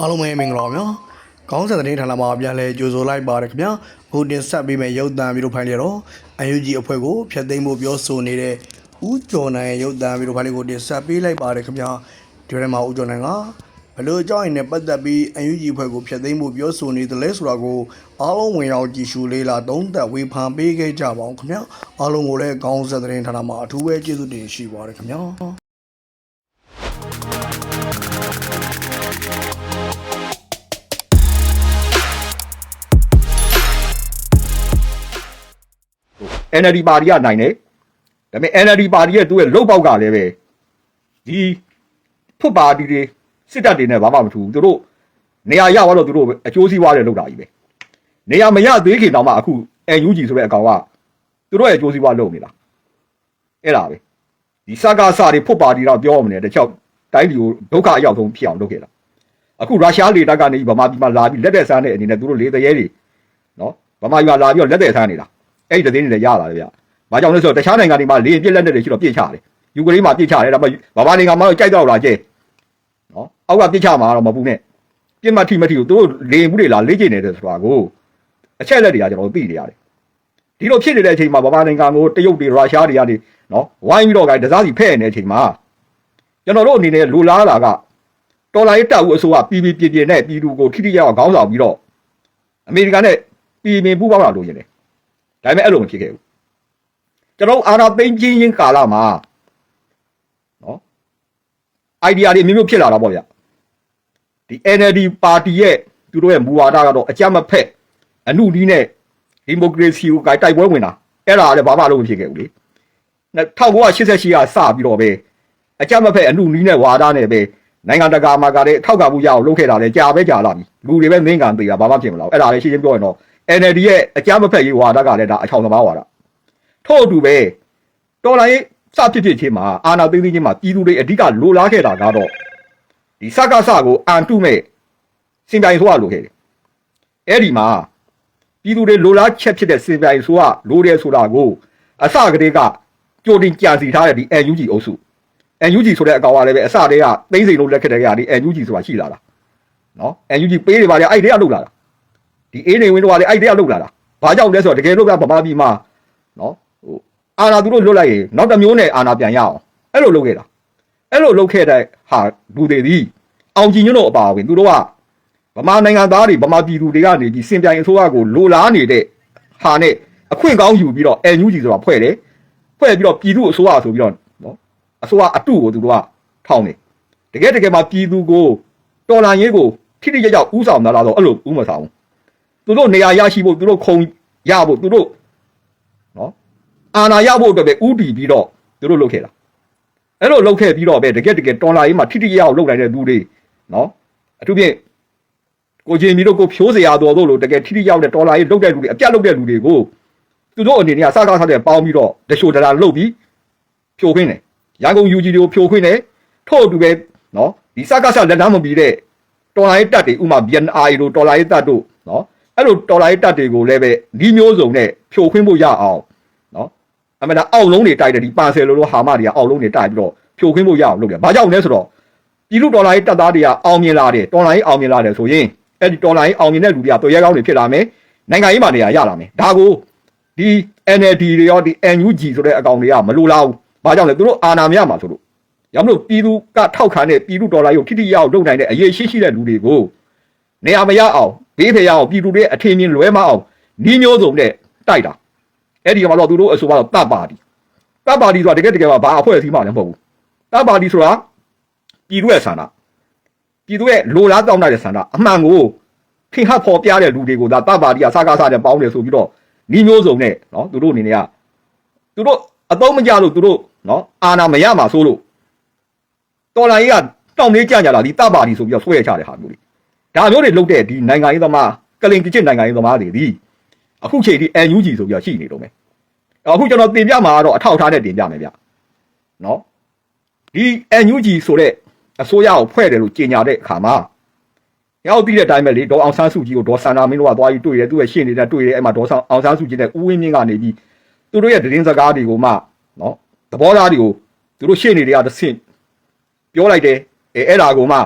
အားလုံးပဲမင်္ဂလာပါဗျာခေါင်းဆက်တဲ့ဌာနမှာပြန်လဲကြိုဆိုလိုက်ပါတယ်ခင်ဗျာဟိုတင်ဆက်ပေးမဲ့ရုပ်သံပြီးတော့ဖိုင်လေတော့အယူဂျီအဖွဲ့ကိုဖျက်သိမ်းဖို့ပြောဆိုနေတဲ့ဦးကျော်နိုင်ရဲ့ရုပ်သံပြီးတော့ဖိုင်လေကိုတင်ဆက်ပေးလိုက်ပါတယ်ခင်ဗျာဒီထဲမှာဦးကျော်နိုင်ကဘယ်လိုအကြောင်းရင်းနဲ့ပတ်သက်ပြီးအယူဂျီအဖွဲ့ကိုဖျက်သိမ်းဖို့ပြောဆိုနေတယ်လဲဆိုတာကိုအားလုံးဝင်ရောက်ကြည့်ရှုလေးလာသုံးသပ်ဝေဖန်ပေးခဲ့ကြပါအောင်ခင်ဗျာအားလုံးကိုလည်းခေါင်းဆက်တဲ့ဌာနမှာအထူးပဲကျေးဇူးတင်ရှိပါတယ်ခင်ဗျာ NLD ပါတီကနိုင်တယ်ဒါပေမဲ့ NLD ပါတီရဲ့သူ့ရဲ့လုတ်ပေါက်ကလည်းပဲဒီဖွတ်ပါတီတွေစစ်တပ်တွေနဲ့ဘာမှမထူဘူးသူတို့နေရာရသွားတော့သူတို့အကျိုးစီးပွားတွေလုတ်တာကြီးပဲနေရာမရသေးခင်တောင်မှအခု NUG ဆိုတဲ့အကောင်ကသူတို့ရဲ့အကျိုးစီးပွားလုတ်နေတာအဲ့ဒါပဲဒီစကားစတွေဖွတ်ပါတီတော့ပြောရမလဲတခြားတိုင်းပြည်ကိုဒုက္ခအရောက်ဆုံးဖြစ်အောင်လုပ်ခဲ့တာအခုရုရှားလေတပ်ကနေဗမာပြည်မှာလာပြီးလက်သက်ဆန်းတဲ့အနေနဲ့သူတို့လေတရေတွေနော်ဗမာပြည်မှာလာပြီးတော့လက်သက်ဆန်းနေတာ အဲ့ဒီသတင်းတွေလည်းရလာတယ်ဗျ။ဘာကြောင့်လဲဆိုတော့တခြားနိုင်ငံတွေမှာလေပြစ်လက်နဲ့တွေရှိတော့ပြစ်ချတယ်။ယူကရိန်းမှာပြစ်ချတယ်ဒါပေမဲ့ဗမာနိုင်ငံမှာတော့ကြိုက်တော့လားကျဲ။နော်။အောက်ကပြစ်ချမှာတော့မပူနဲ့။ပြစ်မှထိမထိကိုသူတို့လေမှုတွေလာလေ့ကျင့်နေတယ်ဆိုတာကိုအချက်လက်တွေကကျွန်တော်တို့သိနေရတယ်။ဒီလိုဖြစ်နေတဲ့အချိန်မှာဗမာနိုင်ငံကိုတရုတ်တွေရုရှားတွေကနေနော်ဝိုင်းပြီးတော့ကတစားစီဖဲ့နေတဲ့အချိန်မှာကျွန်တော်တို့အနေနဲ့လူလားလာကတော်လိုင်းတက်ဦးအစိုးရပြည်ပြည်ပြည်ပြည်နဲ့ပြည်သူကိုထိထိရောက်အောင်ခေါင်းဆောင်ပြီးတော့အမေရိကန်နဲ့ပြည်ပြည်ပူးပေါင်းလာလို့ရတယ် ဒါပေမဲ့အဲ့လိုမဖြစ်ခဲ့ဘူးကျွန်တော်အာနာသိမ့်ချင်းချင်းကာလမှာနော် idea တွေအမျိုးမျိုးဖြစ်လာတာပေါ့ဗျဒီ NLD ပါတီရဲ့သူတို့ရဲ့မူဝါဒကတော့အကြမ်းမဖက်အမှုဒီနဲ့ဒီမိုကရေစီကိုတိုက်ပွဲဝင်တာအဲ့ဒါလည်းဘာမှလုံးမဖြစ်ခဲ့ဘူးလေ1988ကစပြီးတော့ပဲအကြမ်းမဖက်အမှုနီးနဲ့ဝါဒနဲ့ပဲနိုင်ငံတကာမှာကလည်းထောက်ကမှုရအောင်လုပ်ခဲ့တာလေကြာပဲကြာလာပြီလူတွေပဲမင်းကန်သေးတာဘာမှဖြစ်မလာဘူးအဲ့ဒါလည်းရှင်းရှင်းပြောရင်တော့ NLD ရဲ့အကြမ်းမဖက်ရေးဝါဒကလည်းဒါအချောင်သမားဝါဒထို့အတူပဲတော်လိုင်းစဖြစ်ဖြစ်ချင်းမှာအာနာသိသိချင်းမှာပြည်သူတွေအဓိကလိုလားခဲ့တာကတော့ဒီစကားစကိုအန်တုမဲ့စင်ပြိုင်ဆိုရလိုခဲ့တယ်အဲ့ဒီမှာပြည်သူတွေလိုလားချက်ဖြစ်တဲ့စင်ပြိုင်ဆိုရလိုတယ်ဆိုတာကိုအစကတည်းကကြိုတင်ကြံစီထားတဲ့ဒီ NUG အုပ်စု NUG ဆိုတဲ့အကောင်ကလည်းပဲအစတည်းကသိသိလုံးလက်ခက်တဲ့ကဒီ NUG ဆိုတာရှိလာတာနော် NUG ပေးတွေပါလေအဲ့ဒီကလောက်လာတာ ဒီအေးနေဝင်းတို့ကလည်းအဲ့ဒီတည်းကလုတ်လာတာဘာကြောင့်လဲဆိုတော့တကယ်လို့ကဗမာပြည်မှာနော်ဟိုအာနာသူတို့လွတ်လိုက်ရင်နောက်တစ်မျိုးနဲ့အာနာပြန်ရအောင်အဲ့လိုလုပ်ခဲ့တာအဲ့လိုလုပ်ခဲ့တဲ့ဟာလူတွေဒီအောင်ကြည်ညွန့်တို့အပါဝင်သူတို့ကဗမာနိုင်ငံသားတွေဗမာပြည်သူတွေကနေပြီးစင်ပြိုင်အစိုးရကိုလိုလားနေတဲ့ဟာနဲ့အခွင့်ကောင်းယူပြီးတော့ NUG ဆိုတာဖွဲ့တယ်ဖွဲ့ပြီးတော့ပြည်သူအစိုးရဆိုပြီးတော့နော်အစိုးရအတုကိုသူတို့ကထောင်းတယ်တကယ်တကယ်မှာပြည်သူကိုတော်လှန်ရေးကိုထိထိရောက်ရောက်ဥဆောင်လာတော့အဲ့လိုဥမဆောင်ဘူး သူတို့နေရာရရှိဖို့သူတို့ခုံရဖို့သူတို့နော်အာဏာရဖို့အတွက်ပဲဥတီပြီးတော့သူတို့လုပ်ခဲ့တာအဲ့လိုလုပ်ခဲ့ပြီးတော့ပဲတကယ်တကယ်တော်လာရေးမှာထိထိရောက်လုပ်နိုင်တဲ့သူတွေနော်အထူးဖြင့်ကိုချင်းမီတို့ကိုဖြိုးစရာတော်တို့လို့တကယ်ထိထိရောက်တဲ့တော်လာရေးလုပ်တဲ့လူတွေအပြတ်လုပ်တဲ့လူတွေကိုသူတို့အနေနဲ့စကားထားတဲ့ပေါင်းပြီးတော့တချို့တရာလုပ်ပြီးဖြိုခွင်းတယ်ရန်ကုန် UG တွေကိုဖြိုခွင်းတယ်ထို့အတူပဲနော်ဒီစကားဆလက်လမ်းမပြီးတဲ့တော်လာရေးတပ်တွေဥမာ BNI တို့တော်လာရေးတပ်တို့နော် အဲ့လိုတော်လိုင်းတက်တွေကိုလည်းပဲဒီမျိုးစုံနဲ့ဖြိုခွင်းဖို့ရအောင်နော်အမှန်တအောက်လုံးတွေတိုက်တယ်ဒီပါဆယ်လိုလိုဟာမတွေကအောက်လုံးတွေတိုက်ပြီးတော့ဖြိုခွင်းဖို့ရအောင်လုပ်တယ်။ဘာကြောင့်လဲဆိုတော့ပြည်လူတော်လိုင်းတက်သားတွေကအောင်မြင်လာတယ်တော်လိုင်းအောင်မြင်လာတယ်ဆိုရင်အဲ့ဒီတော်လိုင်းအောင်မြင်တဲ့လူတွေကတော်ရဲကောင်းတွေဖြစ်လာမယ်။နိုင်ငံရေးမှာနေရာရလာမယ်။ဒါကိုဒီ NLD တွေရောဒီ NUG ဆိုတဲ့အကောင်တွေကမလိုလားဘူး။ဘာကြောင့်လဲသူတို့အာဏာမရမှာဆိုလို့ရမလို့ပြည်သူကထောက်ခံတဲ့ပြည်လူတော်လိုင်းကိုထိထိရောက်လုပ်နိုင်တဲ့အရေးရှိရှိတဲ့လူတွေကို နေရာမရအောင်ဘေးဖရအောင်ပြည်သူတွေအထင်မြင်လွဲမအောင်ဤမျိုးစုံနဲ့တိုက်တာအဲ့ဒီမှာတော့သူတို့အဆိုကတော့တပ်ပါတီတပ်ပါတီဆိုတာတကယ်တကယ်ဘာအဖွဲ့အစည်းမှလည်းမဟုတ်ဘူးတပ်ပါတီဆိုတာပြည်သူရဲ့ဆန္ဒပြည်သူရဲ့လိုလားတောင်းတတဲ့ဆန္ဒအမှန်ကိုထင်ဟပ်ဖော်ပြတဲ့လူတွေကိုဒါတပ်ပါတီကစကားစားတဲ့ပေါင်းတယ်ဆိုပြီးတော့ဤမျိုးစုံနဲ့နော်သူတို့အနေနဲ့ကသူတို့အသုံးမကျလို့သူတို့နော်အာနာမရမှာဆိုလို့တော်လိုင်းကြီးကတောင်းနေကြကြလာဒီတပ်ပါတီဆိုပြီးတော့ဆွဲချတဲ့ဟာမျိုးတွေ ဒါမျိုးတွေလုပ်တဲ့ဒီနိုင်ငံရေးသမားကလင်ကချစ်နိုင်ငံရေးသမားတွေဒီအခုချိန်ဒီ NUG ဆိုပြီးတော့ရှိနေတော့မယ်အခုကျွန်တော်တင်ပြမှာကတော့အထောက်ထားနဲ့တင်ပြမယ်ဗျနော်ဒီ NUG ဆိုတဲ့အစိုးရကိုဖွဲ့တယ်လို့ကြေညာတဲ့အခါမှာရောက်ပြီးတဲ့အတိုင်းပဲလေဒေါ်အောင်ဆန်းစုကြည်ကိုဒေါ်စန္ဒာမင်းတို့ကသွားပြီးတွေ့တယ်သူ့ရဲ့ရှင်းနေတဲ့တွေ့တယ်အဲ့မှာဒေါ်ဆောင်အောင်ဆန်းစုကြည်နဲ့ဦးဝင်းမြင့်ကနေပြီးသူတို့ရဲ့သတင်းစကားတွေကိုမှနော်သဘောထားတွေကိုသူတို့ရှင်းနေတွေကတစ်ဆင့်ပြောလိုက်တယ်အဲအဲ့ဒါကိုမှ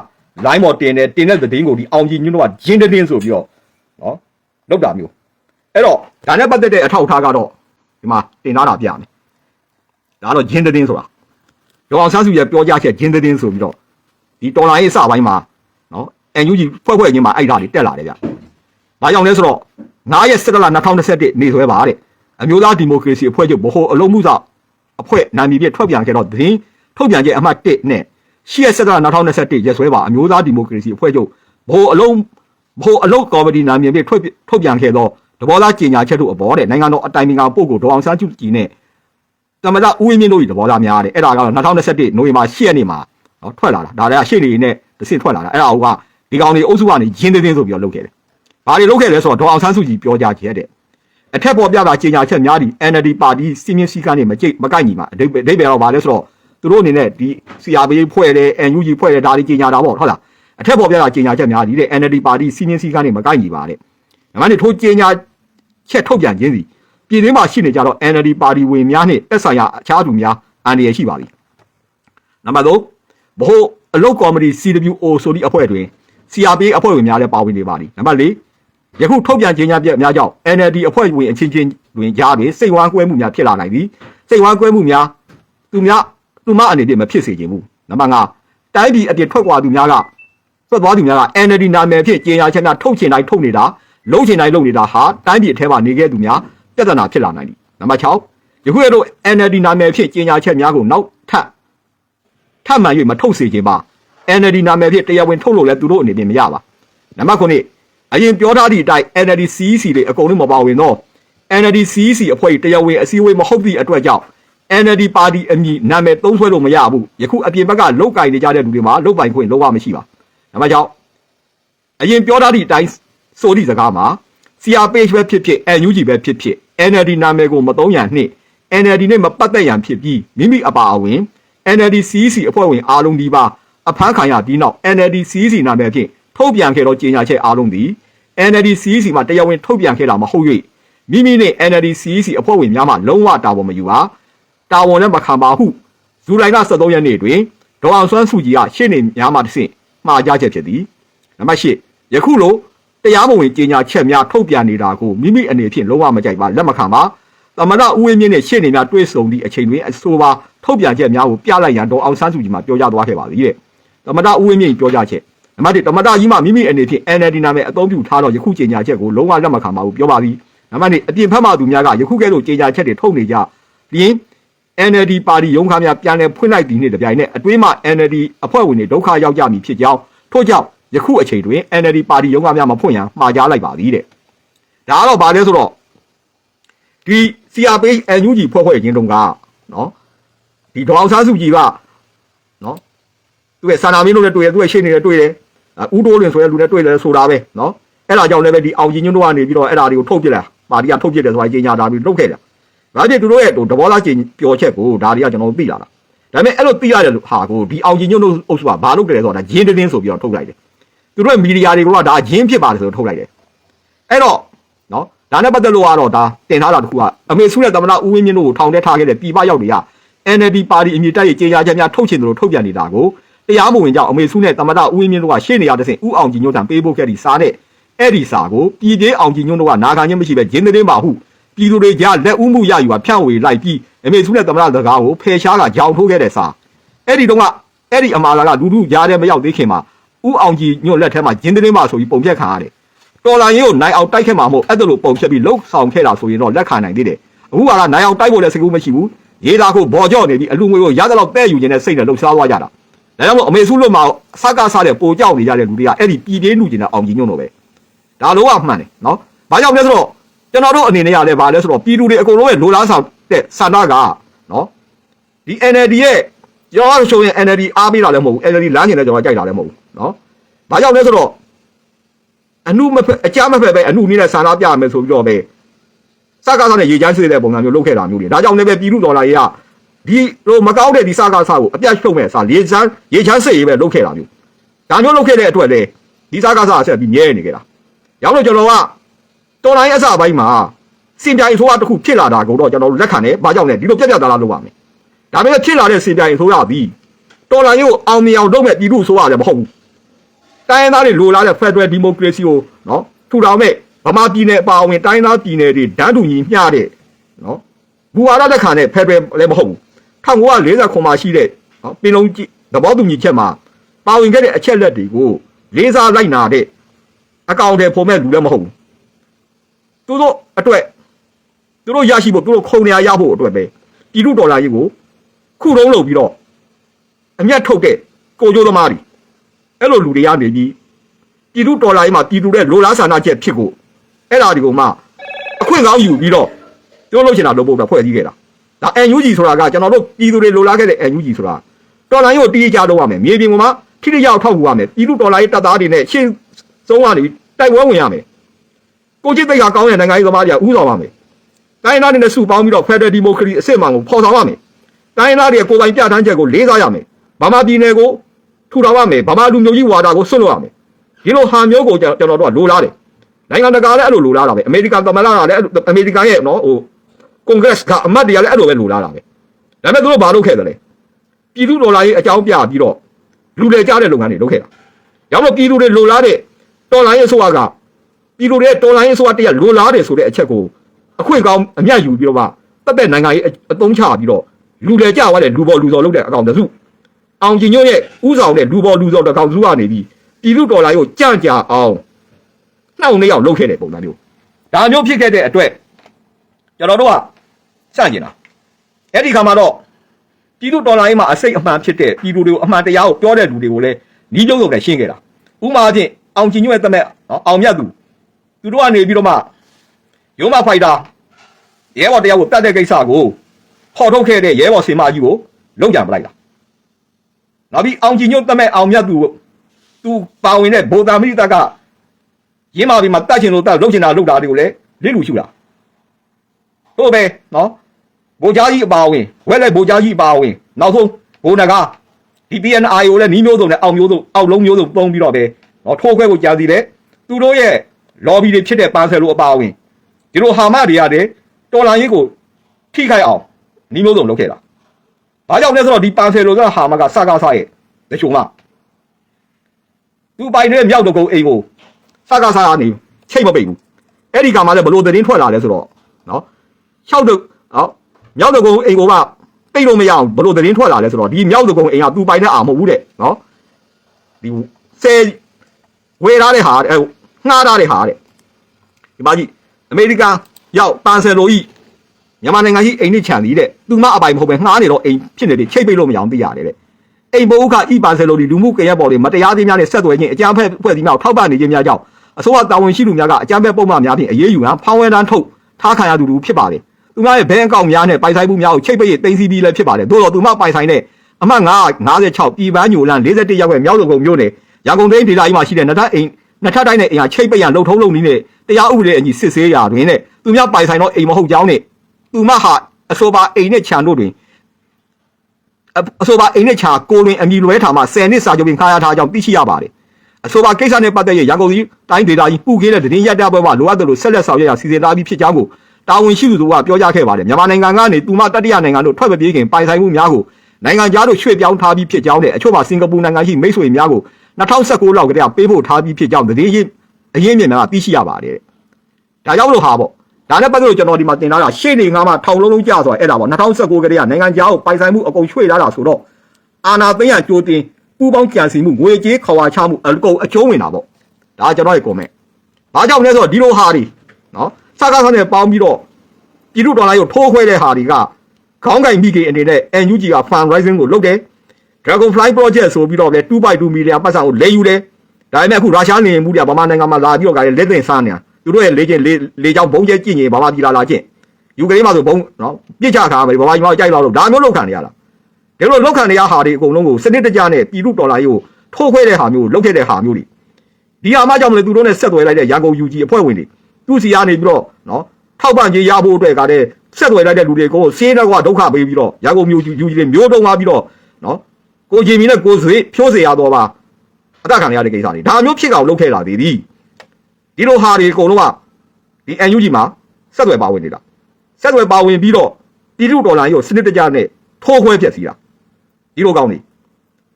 line ပေါ်တင်တယ်တင်တဲ့သတင်းကိုဒီအောင်ကြီးညွန့်တော့ဂျင်းတင်းဆိုပြီးတော့နော်လောက်တာမျိုးအဲ့တော့ဒါနဲ့ပတ်သက်တဲ့အထောက်အထားကတော့ဒီမှာတင်ထားတာပြမယ်ဒါကတော့ဂျင်းတင်းဆိုတာဒေါအောင်ဆန်းစုရဲ့ပြောကြားချက်ဂျင်းတင်းဆိုပြီးတော့ဒီတော်လိုင်းရေးစပိုင်းမှာနော်အန်ယူဂျီဖွဲ့ဖွဲ့ချင်းမှာအဲ့ဒါတွေတက်လာတယ်ဗျ။ဘာကြောင့်လဲဆိုတော့9ရက်17လ2021နေဆွဲပါတဲ့အမျိုးသားဒီမိုကရေစီအဖွဲ့ချုပ်ဗဟိုအလုံးမှုဆောင်အဖွဲ့နာမည်ပြထွက်ပြန်ခဲ့တော့သတင်းထုတ်ပြန်ချက်အမှတ်1နဲ့ 10ရက်17လ2021ရက်စွဲပါအမျိုးသားဒီမိုကရေစီအဖွဲ့ချုပ်ဗဟိုအလုံးဗဟိုအလုံးကော်မတီနာမည်ပြထွက်ထုတ်ပြန်ခဲ့တော့တဘောသားကြေညာချက်တို့အပေါ်တဲ့နိုင်ငံတော်အတိုင်ပင်ခံပုဂ္ဂိုလ်ဒေါအောင်ဆန်းစုကြည်နဲ့တမဒဦးဝင်းမြင့်တို့ဤသဘောထားများတယ်အဲ့ဒါကတော့2021နိုဝင်ဘာ10ရက်နေ့မှာနော်ထွက်လာတာဒါလည်းရှေ့နေနဲ့တစ်ဆင့်ထွက်လာတာအဲ့ဒါကဒီကောင်တွေအုပ်စုကနေရင်းတင်းတင်းဆိုပြီးတော့လုပ်ခဲ့တယ်။ဘာတွေလုပ်ခဲ့လဲဆိုတော့ဒေါအောင်ဆန်းစုကြည်ပြောကြားချက်တဲ့အထက်ပေါ်ပြတာကြေညာချက်များဒီ NLD ပါတီစီမင်းစည်းကမ်းတွေမကြိတ်မကိုက်ညီမှာအဓိပ္ပာယ်အဓိပ္ပာယ်တော့ဘာလဲဆိုတော့ သူတို့အနေနဲ့ဒီ CRB ဖွဲ့တယ် NUG ဖွဲ့တယ်ဒါတွေကြေညာတာပေါ့ဟုတ်လားအထက်ပေါ်ပြတာကြေညာချက်များဒီတဲ့ NLD ပါတီစီမင်းစည်းကမ်းတွေမကိုက်ညီပါတဲ့။ဒါမှမဟုတ်ထိုးကြေညာချက်ထုတ်ပြန်ခြင်းစီပြည်တွင်းမှာရှိနေကြတော့ NLD ပါတီဝင်များနဲ့တက်ဆိုင်ရာအခြားသူများအန္တရာယ်ရှိပါပြီ။နံပါတ်3ဘို့အလုတ်ကော်မတီ CWO ဆိုသည့်အဖွဲ့တွင် CRP အဖွဲ့ဝင်များလည်းပါဝင်နေပါသည်။နံပါတ်4ယခုထုတ်ပြန်ကြေညာပြအများကြောင့် NLD အဖွဲ့ဝင်အချင်းချင်းတွင်ကြားတွင်စိတ်ဝမ်းကွဲမှုများဖြစ်လာနိုင်သည်။စိတ်ဝမ်းကွဲမှုများသူများ သူမအနေဖြင့်မဖြစ်စေချင်ဘူး။နံပါတ်5တိုင်းပြည်အပြစ်ထွက်ခွာသူများကထွက်သွားသူများက NLD နာမည်ဖြင့်ကြေညာချက်များထုတ်ချင်တိုင်းထုတ်နေတာလုံးချင်တိုင်းလုံးနေတာဟာတိုင်းပြည်အထက်မှာနေခဲ့သူများပြဿနာဖြစ်လာနိုင်သည်။နံပါတ်6ယခုရတော့ NLD နာမည်ဖြင့်ကြေညာချက်များကိုနောက်ထပ်ထပ်မံ၍မထုတ်စေခြင်းပါ NLD နာမည်ဖြင့်တရားဝင်ထုတ်လို့လည်းသူတို့အနေနဲ့မရပါနံပါတ်9အရင်ပြောထားသည့်အတိုင်း NLD CEC တွေအကုန်လုံးမပါဝင်တော့ NLD CEC အဖွဲ့၏တရားဝင်အစည်းအဝေးမဟုတ်သည့်အတွက်ကြောင့် NLD ပါတီအမည်နာမည်သုံးဆွဲလို့မရဘူးယခုအပြင်ဘက်ကလုတ်ကင်နေကြတဲ့လူတွေမှာလုတ်ပိုင်ခွင့်လုံးဝမရှိပါနံပါတ်6အရင်ပြောထားသည့်အတိုင်းဆိုသည့်စကားမှာ CRPH ပဲဖြစ်ဖြစ် NUG ပဲဖြစ်ဖြစ် NLD နာမည်ကိုမသုံးရန်နှင့် NLD နဲ့မပတ်သက်ရန်ဖြစ်ပြီးမိမိအပါအဝင် NLD CEC အဖွဲ့ဝင်အားလုံးဒီပါအဖမ်းခံရပြီးနောက် NLD CEC နာမည်ဖြင့်ထုတ်ပြန်ခဲ့သောကြေညာချက်အားလုံးသည် NLD CEC မှာတရားဝင်ထုတ်ပြန်ခဲ့တာမဟုတ်၍မိမိနဲ့ NLD CEC အဖွဲ့ဝင်များမှလုံးဝတာဝန်မယူပါ တာဝန်လည်းမခံပါဟုဇူလိုင်လ23ရက်နေ့တွင်ဒေါအောင်ဆွမ်းစုကြည်ကရှေ့နေများမှတဆင့်မှာကြားချက်ဖြစ်သည်နံပါတ်8ယခုလိုတရားမဝင်ကြေညာချက်များထုတ်ပြန်နေတာကိုမိမိအနေဖြင့်လုံးဝမကြိုက်ပါလက်မခံပါသမဏဦးဝင်းမြင့်နဲ့ရှေ့နေများတွေ့ဆုံသည့်အချိန်တွင်အဆိုပါထုတ်ပြန်ချက်များကိုပြလိုက်ရန်ဒေါအောင်ဆန်းစုကြည်မှပြောကြားသွားခဲ့ပါသည်တဲ့သမဏဦးဝင်းမြင့်ပြောကြားချက်နံပါတ်1သမဏကြီးမှမိမိအနေဖြင့် NLD နာမည်အသုံးပြုထားတော့ယခုကြေညာချက်ကိုလုံးဝလက်မခံပါဘူးပြောပါသည်နံပါတ်2အပြင်ဖက်မှသူများကယခုကဲ့သို့ကြေညာချက်တွေထုတ်နေကြပြီး NLD ပါတီရုံးခါများပြန်လည်ဖွင့်လိုက်သည်နှင့်တပြိုင်နက်အတွင်းမှ NLD အဖွဲ့ဝင်တွေဒုက္ခရောက်ကြမည်ဖြစ်ကြောင်းထို့ကြောင့်ယခုအချိန်တွင် NLD ပါတီရုံးခါများမဖွင့်ရန်မှာကြားလိုက်ပါသည်တဲ့ဒါကတော့ဗာလဲဆိုတော့ဒီ CRPH NUG ဖွဲ့ဖွဲ့ချင်းတုန်းကနော်ဒီဒေါအောင်ဆန်းစုကြည်ကနော်သူရဲ့စာနာမင်းတို့နဲ့တွေ့ရသူရဲ့ရှေ့နေနဲ့တွေ့တယ်ဥတိုးလွင်ဆိုတဲ့လူနဲ့တွေ့တယ်ဆိုတာပဲနော်အဲ့ဒါကြောင့်လည်းပဲဒီအောင်ကြီးညွန့်တို့ကနေပြီးတော့အဲ့ဒါတွေကိုထုတ်ပြလိုက်ပါတီကထုတ်ပြတယ်ဆိုတာကြေညာတာပြီးလုပ်ခဲ့တယ် ဒါဖြစ်သူတို့ရဲ့သဘောလားကြေပြောချက်ကိုဒါတွေကကျွန်တော်တို့သိလာတာဒါပေမဲ့အဲ့လိုသိရတဲ့ဟာကိုဒီအောင်ကြီးညွန့်တို့အုပ်စုကဘာလုပ်တယ်လဲဆိုတော့ဒါဂျင်းတင်းဆိုပြီးတော့ထုတ်လိုက်တယ်သူတို့ရဲ့မီဒီယာတွေကဒါဂျင်းဖြစ်ပါတယ်ဆိုတော့ထုတ်လိုက်တယ်အဲ့တော့နော်ဒါနဲ့ပတ်သက်လို့ကတော့ဒါတင်ထားတာတခုကအမေစုနဲ့သမနာဦးဝင်းမြင့်တို့ကိုထောင်ထဲထားခဲ့တဲ့ပြည်ပရောက်တွေက NLD ပါတီအမြင့်တက်ရဲ့ကြေညာချက်များထုတ်ချင်တယ်လို့ထုတ်ပြန်နေတာကိုတရားမဝင်ကြောင့်အမေစုနဲ့သမနာဦးဝင်းမြင့်တို့ကရှေ့နေရတဲ့စဉ်ဦးအောင်ကြည်ညွန့်တံပေးဖို့ခဲ့ဒီစားတဲ့အဲ့ဒီစာကိုပြည်သေးအောင်ကြည်ညွန့်တို့ကနာခံခြင်းမရှိပဲဂျင်းတင်းပါဟု ပြည်သူတွေကြားလက်ဦးမှုရယူပါဖြန့်ဝေလိုက်ပြီးအမေစုနဲ့သမနာစကားကိုဖယ်ရှားကကြောင်ထိုးခဲ့တဲ့စာအဲ့ဒီတော့ကအဲ့ဒီအမာလာကလူလူကြားထဲမရောက်သေးခင်မှာဦးအောင်ကြည်ညွန့်လက်ထဲမှာဂျင်းတင်းပါဆိုပြီးပုံဖြတ်ခံရတယ်တော်လာရင်ကိုနိုင်အောင်တိုက်ခဲ့မှာမဟုတ်အဲ့ဒါလိုပုံဖြတ်ပြီးလှုပ်ဆောင်ခဲ့တာဆိုရင်တော့လက်ခံနိုင်သေးတယ်အခုကနိုင်အောင်တိုက်ဖို့လည်းစကူမရှိဘူးရေးသားကိုဘော်ကြော့နေပြီးအလူငွေကိုရသလောက်တဲ့ယူခြင်းနဲ့စိတ်နဲ့လှုပ်ရှားသွားကြတာဒါကြောင့်မို့အမေစုလွတ်မှာစကားစားတဲ့ပိုကြောက်နေကြတဲ့လူတွေကအဲ့ဒီပြည်သေးလူကျင်တဲ့အောင်ကြီးညွန့်တော့ပဲဒါလုံးဝမှန်တယ်နော်ဘာကြောင့်လဲဆိုတော့ ကျွန်တော်တို့အနေနဲ့ရတယ်ဘာလဲဆိုတော့ပြည်သူတွေအကုန်လုံးရဲ့လိုလားဆောင်တဲ့ဆန္ဒကနော်ဒီ NLD ရဲ့ရောရဆိုရင် NLD အားပေးတာလည်းမဟုတ်ဘူး NLD လမ်းကျင်လည်းကျွန်တော်ကြိုက်တာလည်းမဟုတ်ဘူးနော်ဘာကြောင့်လဲဆိုတော့အနုမဖက်အကြမဖက်ပဲအနုနည်းနဲ့ဆန္ဒပြမယ်ဆိုပြီးတော့ပဲစကားစားနဲ့ရေချမ်းဆွေးတဲ့ပုံစံမျိုးလုပ်ခဲ့တာမျိုးတွေဒါကြောင့်လည်းပဲပြည်သူတော်လာရေးကဒီလိုမကောင်းတဲ့ဒီစကားစားကိုအပြတ်ရှုံမဲ့စားရေချမ်းရေချမ်းစိတ်ရေးပဲလုပ်ခဲ့တာမျိုးဒါမျိုးလုပ်ခဲ့တဲ့အတွက်လေဒီစကားစားဆက်ပြီးမြဲနေကြတာရောက်တော့ကျွန်တော်က တော်လိုင်းအစပိုင်းမှာစင်ပြိုင်ဆိုးတာတစ်ခုဖြစ်လာတာကိုတော့ကျွန်တော်တို့လက်ခံတယ်ဘာကြောင့်လဲဒီလိုပြက်ပြက်သားသားလုပ်ပါမယ်ဒါပေမဲ့ဖြစ်လာတဲ့စင်ပြိုင်ဆိုးရပြီတော်လိုင်းကိုအောင်မြင်အောင်လုပ်မဲ့ပြည်သူဆိုးရတယ်မဟုတ်ဘူးတိုင်းရင်းသားတွေလိုလားတဲ့ Federal Democracy ကိုနော်ထူထောင်မဲ့ဗမာပြည်နယ်အပါအဝင်တိုင်းရင်းသားပြည်နယ်တွေဒန်းတူညီမျှတဲ့နော်ဘူဝါဒလက်ခံတဲ့ Federal လည်းမဟုတ်ဘူး1940မှာရှိတဲ့နော်ပင်လုံးကြီးသဘောတူညီချက်မှာပါဝင်ခဲ့တဲ့အချက်လက်တွေကိုလေးစားလိုက်နာတဲ့အကောင့်တွေပုံမဲ့လူလည်းမဟုတ်ဘူး သူတို့အတွက်သူတို့ရရှိဖို့သူတို့ခုံနေရရဖို့အတွက်ပဲပြည်သူဒေါ်လာကြီးကိုခုတုံးလုပ်ပြီးတော့အမျက်ထုတ်တဲ့ကိုကျိုးသမားတွေအဲ့လိုလူတွေကနေပြီးပြည်သူဒေါ်လာကြီးမှာပြည်သူတဲ့လိုလားဆန္ဒချက်ဖြစ်ကိုအဲ့ဒါတွေကိုမှအခွင့်ကောင်းယူပြီးတော့ပြောလို့ချင်တာလုပ်ဖို့တော့ဖွဲ့စည်းခဲ့တာဒါ NUG ဆိုတာကကျွန်တော်တို့ပြည်သူတွေလိုလားခဲ့တဲ့ NUG ဆိုတာဒေါ်လာကြီးကိုတီးကြလုပ်ရမယ်မြေပြင်ပေါ်မှာထိထိရောက်ထောက်ကူရမယ်ပြည်သူဒေါ်လာကြီးတပ်သားတွေနဲ့ရှင်းဆုံးကနေတိုက်ပွဲဝင်ရမယ် ကိုချစ်သိက္ခာကောင်းတဲ့နိုင်ငံရေးသမားတွေကဥဆောင်ပါမယ်တိုင်းသားတွေနဲ့စုပေါင်းပြီးတော့ Federal Democracy အစစ်အမှန်ကိုဖော်ဆောင်ရမယ်တိုင်းသားတွေရဲ့ကိုယ်ပိုင်ပြဋ္ဌာန်းချက်ကိုလေးစားရမယ်ဗမာပြည်နယ်ကိုထူထောင်ရမယ်ဗမာလူမျိုးကြီးဝါဒကိုဆွတ်လို့ရမယ်ဒီလိုဟာမျိုးကိုကျွန်တော်တို့ကလိုလားတယ်နိုင်ငံတကာလည်းအဲ့လိုလိုလားတာပဲအမေရိကန်သမ္မတကလည်းအဲ့လိုအမေရိကန်ရဲ့နော်ဟိုကွန်ဂရက်ကအမတ်တွေကလည်းအဲ့လိုပဲလိုလားတာပဲဒါပေမဲ့သူတို့ဘာလုပ်ခဲ့တယ်လဲပြည်သူဒေါ်လာရေးအကြောင်းပြပြီးတော့လူတွေကြားတဲ့လုပ်ငန်းတွေလုပ်ခဲ့တာရောက်တော့ပြည်သူတွေလိုလားတဲ့တော်လိုင်းရေးအစိုးရက ပြည်သူတွေရဲ့တော်လိုင်းရေးအစိုးရတရက်လိုလားတယ်ဆိုတဲ့အချက်ကိုအခွင့်ကောင်းအမျက်ယူပြီးတော့မှတက်တဲ့နိုင်ငံရေးအသုံးချပြီးတော့လူတွေကြားသွားတဲ့လူပေါ်လူစော်လုပ်တဲ့အကောင်တစုအောင်ကျင်ညွန့်ရဲ့ဥဆောင်တဲ့လူပေါ်လူဆောင်တစ်ကောင်စုကနေပြီးပြည်သူတော်လာကိုကြံ့ကြာအောင်နှောင့်နှေးအောင်လုပ်ခဲ့တဲ့ပုံစံမျိုးဒါမျိုးဖြစ်ခဲ့တဲ့အတွက်ကျွန်တော်တို့ကစန့်ကျင်တာအဲ့ဒီခါမှာတော့ပြည်သူတော်လာရေးမှာအစိတ်အမှန်ဖြစ်တဲ့ပြည်သူတွေကိုအမှန်တရားကိုပြောတဲ့လူတွေကိုလည်းညီးကျုံစုံနဲ့ရှင်းခဲ့တာဥပမာချင်းအောင်ကျင်ညွန့်ရဲ့တမက်နော်အောင်မြတ်သူ သူတို့ကနေပြီးတော့မှရုံးမဖိုက်တာရဲဘော်တရားကိုတတ်တဲ့ကိစ္စကိုဖော်ထုတ်ခဲ့တဲ့ရဲဘော်စင်မကြီးကိုလုံကြံပလိုက်တာနောက်ပြီးအောင်ကြည်ညွတ်တမဲ့အောင်မြတ်သူသူပါဝင်တဲ့ဗုဒ္ဓမိတကရင်းမာပြီးမှတတ်ချင်လို့တတ်လုပ်ချင်တာလုပ်တာတွေကိုလည်းလစ်လူရှုတာဟုတ်ပဲနော်ဗိုလ်ကြားကြီးအပါဝင်ဝက်လက်ဗိုလ်ကြားကြီးအပါဝင်နောက်ဆုံးဘိုးနဂါဒီ PNI ကိုလည်းနီးမျိုးစုံနဲ့အောင်မျိုးစုံအောက်လုံးမျိုးစုံပုံပြီးတော့ပဲနော်ထိုးခွဲကိုကြာစီတယ်သူတို့ရဲ့ lobby တွေဖြစ်တဲ့ပန်းဆယ်လိုအပါဝင်ဒီလိုဟာမတွေရတယ်တော်လန်ရေးကိုထိခိုက်အောင်နီးမျိုးစုံလုပ်ခဲ့တာ။ဘာကြောင့်လဲဆိုတော့ဒီပန်ဆယ်လိုကဟာမကစကားစားရဲ့တချို့မှသူပိုင်တဲ့မြောက်တကုံအိမ်ကိုစကားစားကနေချိတ်မပိတ်ဘူး။အဲ့ဒီကမှလည်းဘလို့သတင်းထွက်လာလဲဆိုတော့နော်။၆တုနော်မြောက်တကုံအိမ်ကိုကပိတ်လို့မရအောင်ဘလို့သတင်းထွက်လာလဲဆိုတော့ဒီမြောက်တကုံအိမ်ကသူပိုင်တဲ့အာမဟုတ်ဘူးတဲ့နော်။ဒီဆယ်ဝေထားတဲ့ဟာတဲ့ ငှားထားတဲ့ဟာတဲ့ဒီမကြီးအမေရိကန်ရောက်ပန်ဆယ်လိုကြီးမြန်မာနိုင်ငံကြီးအိမ်နဲ့ခြံသေးတဲ့သူမအပိုင်မဟုတ်ပဲငှားနေတော့အိမ်ဖြစ်နေတယ်ချိတ်ပိတ်လို့မရအောင်သိရတယ်တဲ့အိမ်ဘိုးကဤပါဆယ်လိုဒီလူမှုကွန်ရက်ပေါ်တွေမတရားသေးများနဲ့ဆက်သွယ်ခြင်းအကြမ်းဖက်ဖွဲ့စည်းများထောက်ပံ့နေခြင်းများကြောင့်အစိုးရတာဝန်ရှိသူများကအကြမ်းဖက်ပုံမှန်များဖြင့်အရေးယူဟန်ဖောင်းဝဲတန်းထုတ်ထားခံရသူလူဖြစ်ပါတယ်သူမရဲ့ဘဲအကောင့်များနဲ့ပိုင်ဆိုင်မှုများကိုချိတ်ပိတ်သိမ်းဆည်းပြီးလည်းဖြစ်ပါတယ်သို့တော့သူမပိုင်ဆိုင်တဲ့အမှတ်956ပြည်ပန်းညိုလန်41ရောက်ရဲ့မြောက်စုံကုံမြို့နယ်ရန်ကုန်တိုင်းဒေသကြီးမှာရှိတဲ့နှစ်ထပ်အိမ် နှစ်ထပ်တိုင်းနဲ့အိမ်ဟာချိတ်ပိတ်ရန်လှုပ်ထုံးလုပ်နည်းနဲ့တရားဥပဒေအညီစစ်ဆေးရာတွင်တဲ့သူများပိုင်ဆိုင်တော့အိမ်မဟုတ်ကြောင်းနဲ့သူမဟာအဆိုပါအိမ်နဲ့ခြံတို့တွင်အအဆိုပါအိမ်နဲ့ခြံကိုတွင်အမည်လွဲထားမှ10နှစ်စာချုပ်ပင်ခါရထားကြောင်းသိရှိရပါတယ်အဆိုပါကိစ္စနဲ့ပတ်သက်ရရန်ကုန်ပြည်တိုင်းဒေသကြီးပူကင်းတဲ့သတင်းရက်တပွဲမှာလိုအပ်တယ်လို့ဆက်လက်ဆောင်ရွက်ရစီစဉ်ထားပြီးဖြစ်ကြောင်းကိုတာဝန်ရှိသူတို့ကပြောကြားခဲ့ပါတယ်မြန်မာနိုင်ငံကနေသူမတတိယနိုင်ငံတို့ထွက်မပြေးခင်ပိုင်ဆိုင်မှုများကိုနိုင်ငံခြားတို့ရွှေ့ပြောင်းထားပြီးဖြစ်ကြောင်းနဲ့အချို့မှာစင်ကာပူနိုင်ငံရှိမိတ်ဆွေများကို 2019လောက်ကတည်းကပေးဖို့ထားပြီးဖြစ်ကြောင်းသတင်းရင်းအရင်းမြစ်များကသိရှိရပါတယ်ဒါကြောင့်လို့ဟာပေါ့ဒါနဲ့ပတ်သက်လို့ကျွန်တော်ဒီမှာတင်ထားတာရှေ့နေငါမှထောင်လုံးလုံးကြာဆိုတာအဲ့ဒါပေါ့2019ကတည်းကနိုင်ငံခြားကိုပိုင်ဆိုင်မှုအကုန်ရွှေ့လာတာဆိုတော့အာနာသိန်းရကြိုတင်ပူပေါင်းကြံစီမှုငွေကြေးခေါ်ဝါချမှုအကုန်အကျုံးဝင်တာပေါ့ဒါကျွန်တော်ရဲ့ comment ဘာကြောင့်လဲဆိုတော့ဒီလိုဟာတွေနော်စကားဆန်းနဲ့ပေါင်းပြီးတော့ပြည်သူတော်လိုင်းကိုထိုးခွဲတဲ့ဟာတွေကခေါင်းကင်မိခင်အနေနဲ့ NUG က fundraising ကိုလုပ်တယ် Dragonfly project ဆိုပြီးတော့လေ2.2 million ပတ်စံကိုလဲယူတယ်ဒါပေမဲ့အခုရုရှားနေမှုတွေကဗမာနိုင်ငံမှာလာပြီးတော့ကလည်းလက်သင်စားနေတာသူတို့ရဲ့လေချင်းလေလေချောင်းဘုံကျဲကြည့်ရင်ဗမာပြည်လာလာချင်းယူကရိန်းမှာဆိုဘုံနော်ပြစ်ချခါမယ်ဗမာပြည်မှာကြိုက်လောက်လို့ဒါမျိုးလောက်ခံနေရတာဒီလိုလောက်ခံနေရဟာတွေအကုန်လုံးကိုစနစ်တကျနဲ့ပြည်သူဒေါ်လာကြီးကိုထိုးခွဲတဲ့ဟာမျိုးလောက်ခဲ့တဲ့ဟာမျိုးတွေဒီဟာမှကြောင့်မလို့သူတို့နဲ့ဆက်သွယ်လိုက်တဲ့ရန်ကုန် UG အဖွဲ့ဝင်တွေသူစီကနေပြီးတော့နော်ထောက်ပံ့ကြေးရဖို့အတွက်ကတည်းဆက်သွယ်လိုက်တဲ့လူတွေကိုစေးတော့ကဒုက္ခပေးပြီးတော့ရန်ကုန်မျိုး UG တွေမျိုးတုံးသွားပြီးတော့နော် ကိုဂျီမီနဲ့ကိုဆွေဖြိုးစေရတော့ပါအသက်ခံရတဲ့ကိစ္စတွေဒါမျိုးဖြစ်ကောင်လုပ်ခဲ့တာဒီဒီလိုဟာတွေအကုန်လုံးကဒီ NUG မှာဆက်သွယ်ပါဝင်နေတာဆက်သွယ်ပါဝင်ပြီးတော့ပြည်သူတော်လှန်ရေးကိုစနစ်တကျနဲ့ထိုးခွဲဖျက်ဆီးတာဒီလိုကောင်းနေ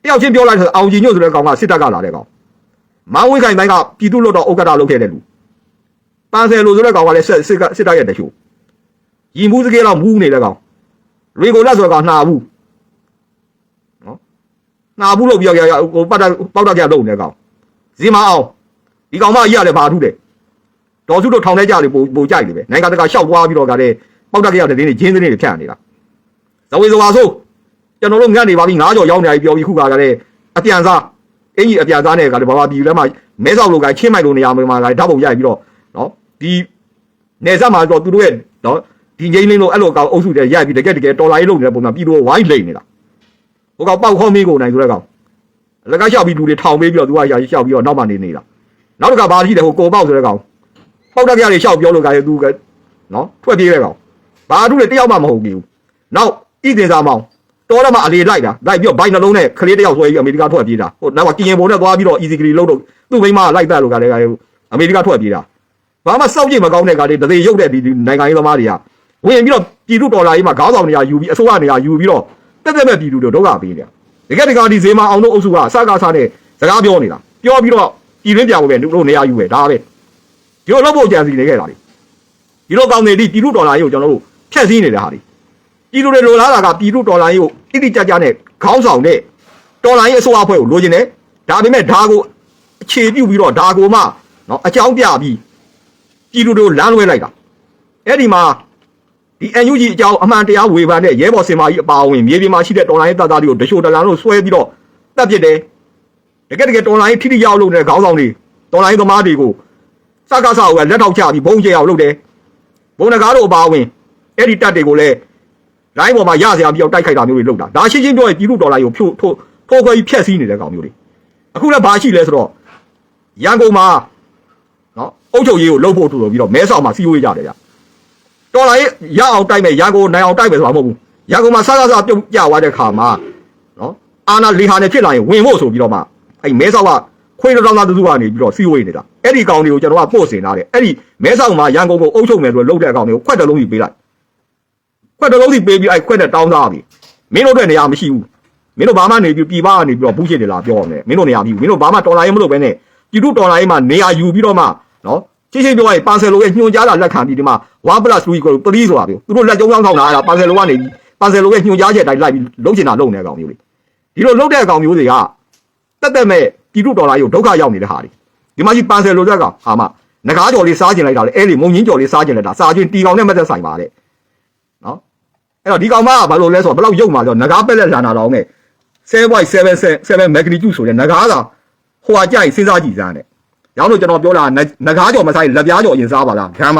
တယောက်ချင်းပြောလိုက်ဆိုအောင်ကြီးညွတ်ဆိုတဲ့ကောင်ကစစ်တပ်ကလာတဲ့ကောင်မဝိခိုင်တိုင်းကပြည်သူ့လွတ်တော်ဥက္ကဋ္ဌလုပ်ခဲ့တဲ့လူပန်ဆယ်လိုဆိုတဲ့ကောင်ကလည်းစစ်စစ်တပ်ရဲ့တချို့ရီမူးစကေးတော့မူးနေတဲ့ကောင်ရေကိုလက်ဆိုတဲ့ကောင်နှာဘူး နှာဘူးလို့ပြောရရဟိုပတ်တာပေါက်တာကြလုံးနေတဲ့ကောင်ဇီမအောင်ဒီကောင်မကြီးရတယ်ဘာထူးတယ်ဒေါ်စုတို့ထောင်ထဲကြလေပိုပိုကြိုက်လေပဲနိုင်ငံတကာရှောက်သွားပြီးတော့ကလည်းပေါက်တာကြရတဲ့တင်းတွေဂျင်းတင်းတွေဖြတ်နေတာဇဝေဇဝါဆိုကျွန်တော်တို့ငတ်နေပါပြီငါးကြော်ရောက်နေပြီပြောပြီးခုကလည်းအပြန်စားအင်ကြီးအပြန်စားနဲ့ကလည်းဘာဘာပြည်လဲမှာမဲဆောက်လိုကချင်းမိုက်လိုနေရာမှာကလည်းဓာတ်ပုံရိုက်ပြီးတော့နော်ဒီနေဆက်မှာတော့သူတို့ရဲ့နော်ဒီငိမ့်လင်းလို့အဲ့လိုကောင်အုပ်စုတွေရိုက်ပြီးတကယ်တကယ်တော်လာရေးလုပ်နေတဲ့ပုံစံပြည်သူဝိုင်းလိမ့်နေတာ ဟိုကောင်ပေါက်ခေါ်မိကိုနိုင်ဆိုတဲ့ကောင်လက်ကလျှောက်ပြီးလူတွေထောင်ပေးပြီးတော့သူကရာလျှောက်ပြီးတော့နောက်မှနေနေတာနောက်တစ်ခါဘာရှိတယ်ဟိုကိုပေါက်ဆိုတဲ့ကောင်ပေါက်တက်ကြရလျှောက်ပြောလို့ကလည်းသူကနော်ထွက်ပြေးတဲ့ကောင်ဘာတူလေတယောက်မှမဟုတ်ဘူးနောက်ဣသေသာမောင်တော်တော့မှအလေလိုက်တာလိုက်ပြီးတော့ဘိုင်နှလုံးနဲ့ခလေးတယောက်ဆွဲပြီးအမေရိကထွက်ပြေးတာဟိုနောက်ကကင်ရင်ပုံနဲ့သွားပြီးတော့ easy ကလေးလုံးတော့သူ့မိမလိုက်တက်လို့ကလည်းအမေရိကထွက်ပြေးတာဘာမှစောက်ကြည့်မကောင်းတဲ့ကလေးတသေးရုပ်တဲ့ဒီနိုင်ငံရေးသမားတွေကဝင်ပြီးတော့ပြည်သူတော်လာရေးမှာခေါင်းဆောင်နေရာယူပြီးအစိုးရနေရာယူပြီးတော့ တက်တက်မဲ့ပြည်သူတွေဒုက္ခပေးနေတာတကယ်တကယ်ဒီဈေးမှာအောင်တို့အုပ်စုကစကားစားနဲ့စကားပြောနေတာပြောပြီးတော့ပြည်တွင်းပြောင်းပဲသူတို့နေရာယူပဲဒါပဲဒီလိုလုပ်ဖို့ကြံစီနေခဲ့တာလေဒီလိုကောင်းနေဒီပြည်သူတော်လာရေးကိုကျွန်တော်တို့ဖျက်ဆီးနေတဲ့ဟာတွေပြည်သူတွေလိုလားတာကပြည်သူတော်လိုင်းကိုတိတိကျကျနဲ့ခေါင်းဆောင်တဲ့တော်လိုင်းရဲ့အစိုးရအဖွဲ့ကိုလိုချင်တယ်ဒါပေမဲ့ဒါကိုအခြေပြုပြီးတော့ဒါကိုမှနော်အကြောင်းပြပြီးပြည်သူတို့လမ်းလွဲလိုက်တာအဲ့ဒီမှာ ဒီ NUG အကြောင်းအမှန်တရားဝေဖန်တဲ့ရဲဘော်စင်မာကြီးအပါအဝင်မြေပြင်မှာရှိတဲ့တော်လိုင်းတပ်သားတွေကိုတရှိုတလန်လို့ဆွဲပြီးတော့တပ်ပစ်တယ်တကယ်တကယ်တော်လိုင်းထိထိရောက်လို့တဲ့ခေါင်းဆောင်တွေတော်လိုင်းသမားတွေကိုစကားစားကလက်ထောက်ချပြီးဘုံကျဲအောင်လုပ်တယ်ဘုံနဂါတို့အပါအဝင်အဲ့ဒီတပ်တွေကိုလည်းလိုင်းပေါ်မှာရစရာပြောက်တိုက်ခိုက်တာမျိုးတွေလုပ်တာဒါရှင်းရှင်းပြောရင်ပြည်သူဒေါ်လာကိုဖြို့ထိုးထိုးခွဲပြီးဖျက်ဆီးနေတဲ့ကောင်မျိုးတွေအခုလည်းဘာရှိလဲဆိုတော့ရန်ကုန်မှာနော်အုတ်ချုပ်ရေးကိုလှုပ်ဖို့ထူလို့ပြီးတော့မဲဆောက်မှာစီးဝေးကြတယ်ဗျ ဒေါ်လာရေးရအောင်တိုက်မယ်ရန်ကုန်နိုင်အောင်တိုက်မယ်ဆိုတာမဟုတ်ဘူးရန်ကုန်မှာဆဆဆပြုတ်ကြသွားတဲ့ခါမှာနော်အာနာလေဟာနဲ့ဖြစ်လာရင်ဝင်ဖို့ဆိုပြီးတော့မှအဲ့မဲဆောက်ကခွေးတောင်သားတူကနေပြီးတော့စီးဝေးနေတာအဲ့ဒီကောင်တွေကိုကျွန်တော်ကပို့စင်ထားတယ်အဲ့ဒီမဲဆောက်မှာရန်ကုန်ကိုအုတ်ချုပ်မယ်ဆိုလို့လှုပ်တဲ့ကောင်တွေကိုခွက်တလုံးကြီးပေးလိုက်ခွက်တစ်လုံးစီပေးပြီးအဲ့ခွက်နဲ့တောင်းသားပြီမင်းတို့အတွက်နေရာမရှိဘူးမင်းတို့ဘာမှနေပြီးပြည်ပကနေပြီးတော့ဘူးရှစ်တယ်လားပြောရမယ်မင်းတို့နေရာမရှိဘူးမင်းတို့ဘာမှတော်လာရေးမလုပ်ဘဲနဲ့ပြည်သူတော်လာရေးမှာနေရာယူပြီးတော့မှနော်ရှင်းရှင်းပြောရရင်ပန်ဆယ်လိုရဲ့ညွှန်ကြားတာလက်ခံပြီးဒီမှာ 1 plus 3ကို3ဆိုတာပြောသူတို့လက်ကျုံးကြောင်းထောင်းတာအဲ့ဒါပန်ဆယ်လိုကနေပြီးပန်ဆယ်လိုရဲ့ညွှန်ကြားချက်တိုင်းလိုက်ပြီးလုံးချင်တာလုံးနေကောင်မျိုးလေဒီလိုလုံးတဲ့အကောင်မျိုးတွေကတက်တက်မဲ့ပြည်သူတော်လာရေးကိုဒုက္ခရောက်နေတဲ့ဟာတွေဒီမှာကြီးပန်ဆယ်လိုတဲ့ကောင်ဟာမငကားကြော်လေးစားကျင်လိုက်တာလေအဲ့လေမုံကြီးကြော်လေးစားကျင်လိုက်တာစားချင်းတီကောင်နဲ့မသက်ဆိုင်ပါတဲ့နော်အဲ့တော့ဒီကောင်မကဘာလို့လဲဆိုတော့ဘယ်လောက်ရုပ်မှာလဲငကားပက်လက်လာတာတော့နဲ့7.77 magnitude ဆိုတဲ့ငကားကဟိုဟာကြိုက်စဉ်းစားကြည့်စမ်းတဲ့ရောင်းလို့ကျွန်တော်ပြောတာငကားကြော်မဆိုင်လက်ပြားကြော်ရင်စားပါလားခမ်းမ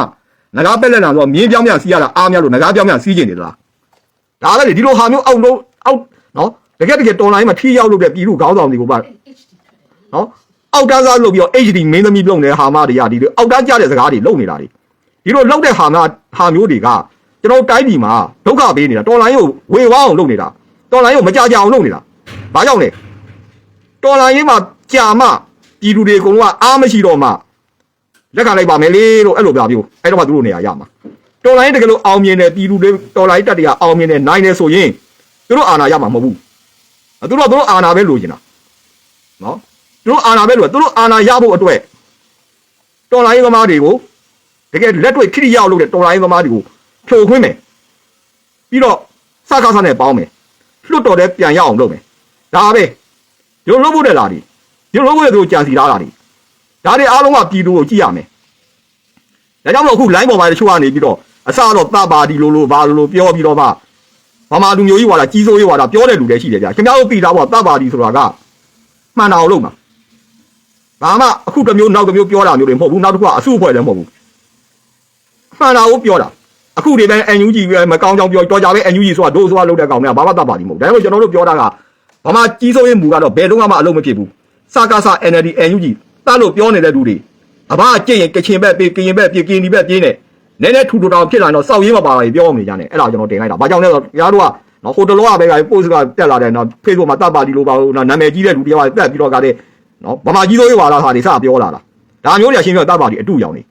ငကားပက်လက်လာဆိုတော့မြင်းပြောင်းပြန်စီးရတာအားများလို့ငကားပြောင်းပြန်စီးကျင်နေသလားဒါပဲလေဒီလိုဟာမျိုးအောက်လုံးအောက်နော်တကယ်တကယ်တော်လိုင်းမှာထီးရောက်လို့တဲ့ပြည်သူခေါင်းဆောင်တွေကိုပါနော်အောက်တန်းစားလုပ်ပြီးတော့ HD မင်းသမီးပြုံးနေတဲ့ဟာမတွေကဒီလိုအောက်တန်းကြတဲ့စကားတွေလုပ်နေတာတွေဒီလိုလုပ်တဲ့ဟာမဟာမျိုးတွေကကျွန်တော်တိုင်းပြည်မှာဒုက္ခပေးနေတာတော်လိုင်းကိုဝေဝါအောင်လုပ်နေတာတော်လိုင်းကိုမကြကြအောင်လုပ်နေတာဘာကြောင့်လဲတော်လိုင်းရေးမှာကြာမှပြည်သူတွေအကုန်လုံးကအားမရှိတော့မှ လက်ခံလိုက်ပါမယ်လေလို့အဲ့လိုပြပြို့အဲ့တော့မှသူတို့နေရာရမှာတော်လိုင်းတကယ်လို့အောင်မြင်တယ်ပြည်သူတွေတော်လိုင်းတက်တွေကအောင်မြင်တယ်နိုင်တယ်ဆိုရင်သူတို့အာဏာရမှာမဟုတ်ဘူးသူတို့ကသူတို့အာဏာပဲလိုချင်တာနော်သူတို့အာဏာပဲလိုသူတို့အာဏာရဖို့အတွက်တော်လိုင်းသမားတွေကိုတကယ်လက်တွေ့ထိထိရောက်လို့တဲ့တော်လိုင်းသမားတွေကိုဖြိုခွင်းမယ်ပြီးတော့စကားစားနဲ့ပေါင်းမယ်လွတ်တော်တဲ့ပြန်ရအောင်လုပ်မယ်ဒါပဲဒီလိုလုပ်ဖို့တဲ့လားဒီဒီလိုလုပ်ဖို့တဲ့သူကြံစီထားတာဒီ ဒါတွေအားလုံးကပြည်သူကိုကြည့်ရမယ်ဒါကြောင့်မလို့အခု line ပေါ်မှာတချို့ကနေပြီးတော့အစတော့တပါဒီလိုလိုဘာလိုလိုပြောပြီးတော့မှဘာမှလူမျိုးကြီးဝါတာကြီးစိုးကြီးဝါတာပြောတဲ့လူတွေရှိတယ်ဗျာခင်ဗျားတို့ပြည်သားပေါ့တပါဒီဆိုတာကမှန်တာအောင်လုပ်မှာဘာမှအခုတစ်မျိုးနောက်တစ်မျိုးပြောတာမျိုးတွေမဟုတ်ဘူးနောက်တစ်ခုကအစုအဖွဲ့လည်းမဟုတ်ဘူးမှန်တာကိုပြောတာအခုဒီတိုင်း NUG ပဲမကောင်းကြောင်ပြောတော့ကြပဲ NUG ဆိုတာဒိုးဆိုတာလုပ်တဲ့ကောင်များဘာမှတတ်ပါလိမ့်မဟုတ်ဒါပေမဲ့ကျွန်တော်တို့ပြောတာကဘာမှကြီးစိုးရေးမူကတော့ဘယ်တော့မှအလုံးမဖြစ်ဘူးစကားစ NLD NUG တတ်လို့ပြောနေတဲ့လူတွေအဘအကျင့်ရင်ကချင်ဘက်ပြေးကရင်ဘက်ပြေးကရင်ဒီဘက်ပြေးနေနည်းနည်းထူထူတောင်ဖြစ်လာတော့စောက်ရေးမပါဘူးပြောမနေကြနဲ့အဲ့ဒါကျွန်တော်တင်လိုက်တာဘာကြောင့်လဲဆိုတော့ရားတို့ကနော်ဟိုတလောကပဲကပို့စကတက်လာတယ်နော် Facebook မှာတတ်ပါဒီလိုပါဘူးနော်နာမည်ကြီးတဲ့လူတယောက်ကတက်ပြီးတော့ကတဲ့နော်ဗမာကြီးစိုးရေးဝါလာဟာတွေစပြောလာတာဒါမျိုးတွေရှင်းပြတတ်ပါဒီအတူရောင်နေ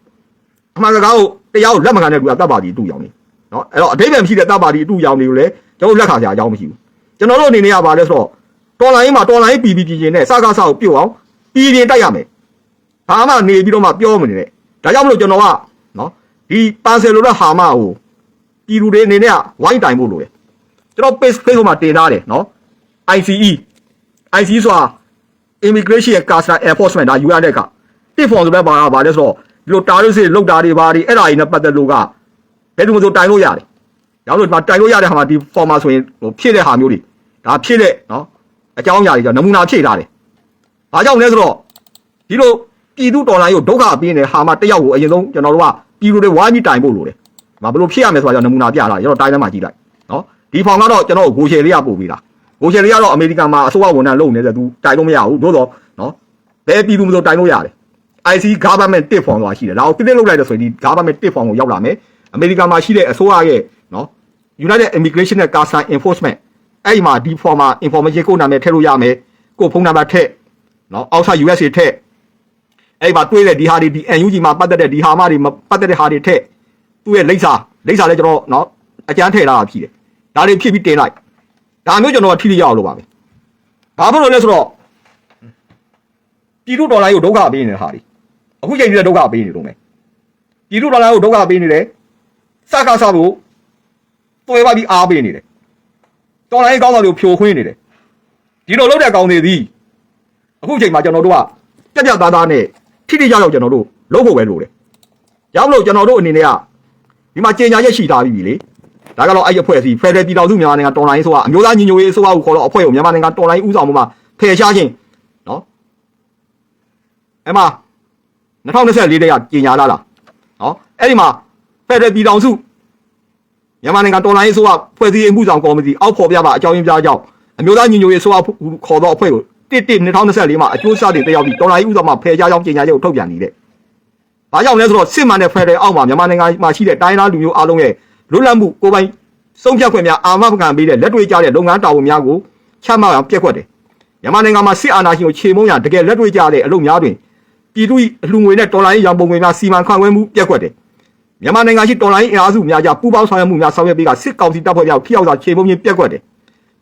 အမှန်စကားကိုတရားကိုလက်မခံတဲ့လူကတတ်ပါဒီအတူရောင်နေနော်အဲ့တော့အတိတ်ပဲမရှိတဲ့တပ်ပါတီအတူရောင်တွေကိုလည်းကျွန်တော်လက်ခံစရာအကြောင်းမရှိဘူးကျွန်တော်တို့အနေနဲ့ကဘာလဲဆိုတော့တော်လိုင်းမှာတော်လိုင်းပြည်ပြည်ပြည်ချင်းနဲ့စကားစကိုပြုတ်အောင်ပြည်ပြည်တိုက်ရမယ် ဘာမှနေပြီးတော့မှပြောမနေနဲ့ဒါကြောင့်မလို့ကျွန်တော်ကနော်ဒီပန်ဆယ်လိုတဲ့ဟာမကိုပြည်သူတွေအနေနဲ့ကဝိုင်းတိုင်ဖို့လိုတယ်ကျွန်တော် page page မှာတင်ထားတယ်နော် ICE ICE ဆိုတာ immigration and customs enforcement ဒါ UN တဲ့ကတစ်ဖော်ဆိုတဲ့ဘာကဘာလဲဆိုတော့ဒီလိုတာရုစစ်လောက်တာတွေဘာတွေအဲ့ဒါကြီးနဲ့ပတ်သက်လို့ကဘယ်သူမှဆိုတိုင်လို့ရတယ်။ရောက်လို့ဒီမှာတိုင်လို့ရတဲ့ဟာမှာဒီ form မှာဆိုရင်ဟိုဖြည့်တဲ့ဟာမျိုးတွေဒါဖြည့်တဲ့နော်အကြောင်းအရာတွေကြောင့်နမူနာဖြည့်ထားတယ်။ဘာကြောင့်လဲဆိုတော့ဒီလို ပြည်သူတော်လိုင်းကိုဒုက္ခပေးနေတဲ့ဟာမတစ်ယောက်ကိုအရင်ဆုံးကျွန်တော်တို့ကပြည်သူတွေဝိုင်းပြီးတိုင်ဖို့လိုတယ်။ဘာဘလို့ဖြည့်ရမလဲဆိုတာကြောင့်နမူနာပြတာကျွန်တော်တိုင်းထဲမှာကြည့်လိုက်နော်။ဒီ form ကတော့ကျွန်တော်ကိုဂိုရှယ်လေးကပို့ပေးတာ။ဂိုရှယ်လေးကတော့အမေရိကန်မှာအစိုးရဝန်ထမ်းလုပ်နေတဲ့သူတိုင်လို့မရဘူး။သို့တော့နော်ဘယ်ပြည်သူမဆိုတိုင်လို့ရတယ်။ IC government tip form ဆိုတာရှိတယ်။ဒါကို click လုပ်လိုက်လို့ဆိုရင်ဒီ government tip form ကိုရောက်လာမယ်။အမေရိကန်မှာရှိတဲ့အစိုးရရဲ့နော် United Immigration and Customs Enforcement အဲ့ဒီမှာဒီ form မှာ information ကိုနာမည်ထည့်လို့ရမယ်။ကိုဖုန်းနံပါတ်ထည့်နော် outside USA ထည့် အဲ့ဒီမှာတွေးတဲ့ဒီဟာတွေဒီ NUG မှာပတ်သက်တဲ့ဒီဟာမတွေမပတ်သက်တဲ့ဟာတွေထည့်သူ့ရဲ့လိပ်စာလိပ်စာလည်းကျွန်တော်နော်အကျန်းထည့်လာတာဖြစ်တယ်။ဒါတွေဖြစ်ပြီးတင်လိုက်ဒါမျိုးကျွန်တော်ကထိထိရအောင်လုပ်ပါမယ်။ဘာဖြစ်လို့လဲဆိုတော့ပြည်သူဒေါ်လာကိုဒုက္ခပေးနေတဲ့ဟာတွေအခုချိန်ကြီးလည်းဒုက္ခပေးနေတော့မယ်ပြည်သူဒေါ်လာကိုဒုက္ခပေးနေတယ်စကားစားဖို့တွေ့ပါပြီးအားပေးနေတယ်ဒေါ်လာရေးကောင်းဆောင်တွေကိုဖြိုခွင်းနေတယ်ဒီလိုလုပ်တဲ့ကောင်တွေသည်အခုချိန်မှာကျွန်တော်တို့ကကြက်ကြက်သားသားနဲ့ ထိထိရောက်ရောက်ကျွန်တော်တို့လုပ်ဖို့ပဲလိုတယ်ရောက်လို့ကျွန်တော်တို့အနေနဲ့ကဒီမှာကြေညာချက်ရှိထားပြီးပြီလေဒါကတော့အဲ့ဒီအဖွဲ့အစည်းဖက်ဒရယ်ပြည်တော်စုမြန်မာနိုင်ငံတော်လိုင်းဆိုတာအမျိုးသားညီညွတ်ရေးအစိုးရကိုခေါ်တော့အဖွဲ့ကိုမြန်မာနိုင်ငံတော်လိုင်းဦးဆောင်မှုမှာဖယ်ရှားခြင်းနော်အဲ့မှာ2024တည်းကကြေညာလာတာနော်အဲ့ဒီမှာဖက်ဒရယ်ပြည်တော်စုမြန်မာနိုင်ငံတော်လိုင်းအစိုးရဖွဲ့စည်းမှုဆောင်ကော်မတီအောက်ဖော်ပြပါအကြောင်းရင်းပြကြောင်းအမျိုးသားညီညွတ်ရေးအစိုးရခေါ်တော့အဖွဲ့ကိုတစ်တစ် 2024မှာအကျိုးစတင်တက်ရောက်ပြီးတော်လိုင်းဦးဆောင်မှာဖယ်ရှားကြောင်းကြေညာချက်ကိုထုတ်ပြန်နေတဲ့။ဘာကြောင့်လဲဆိုတော့စစ်မှန်တဲ့ဖက်ဒရယ်အောက်မှာမြန်မာနိုင်ငံမှာရှိတဲ့တိုင်းသားလူမျိုးအားလုံးရဲ့လွတ်လပ်မှုကိုယ်ပိုင်စုံဖြတ်ခွင့်များအာမခံပေးတဲ့လက်တွေ့ကျတဲ့လုပ်ငန်းတာဝန်များကိုချမှတ်အောင်ပြက်ကွက်တယ်။မြန်မာနိုင်ငံမှာစစ်အာဏာရှင်ကိုခြေမုံရတကယ်လက်တွေ့ကျတဲ့အလုပ်များတွင်ပြည်သူ၏အလှငွေနဲ့တော်လိုင်းရောင်ပုံငွေများစီမံခန့်ခွဲမှုပြက်ကွက်တယ်။မြန်မာနိုင်ငံရှိတော်လိုင်းအင်အားစုများကြားပူးပေါင်းဆောင်ရွက်မှုများဆောင်ရွက်ပေးကစစ်ကောင်စီတပ်ဖွဲ့များထိရောက်စွာခြေမုံချင်းပြက်ကွက်တယ်။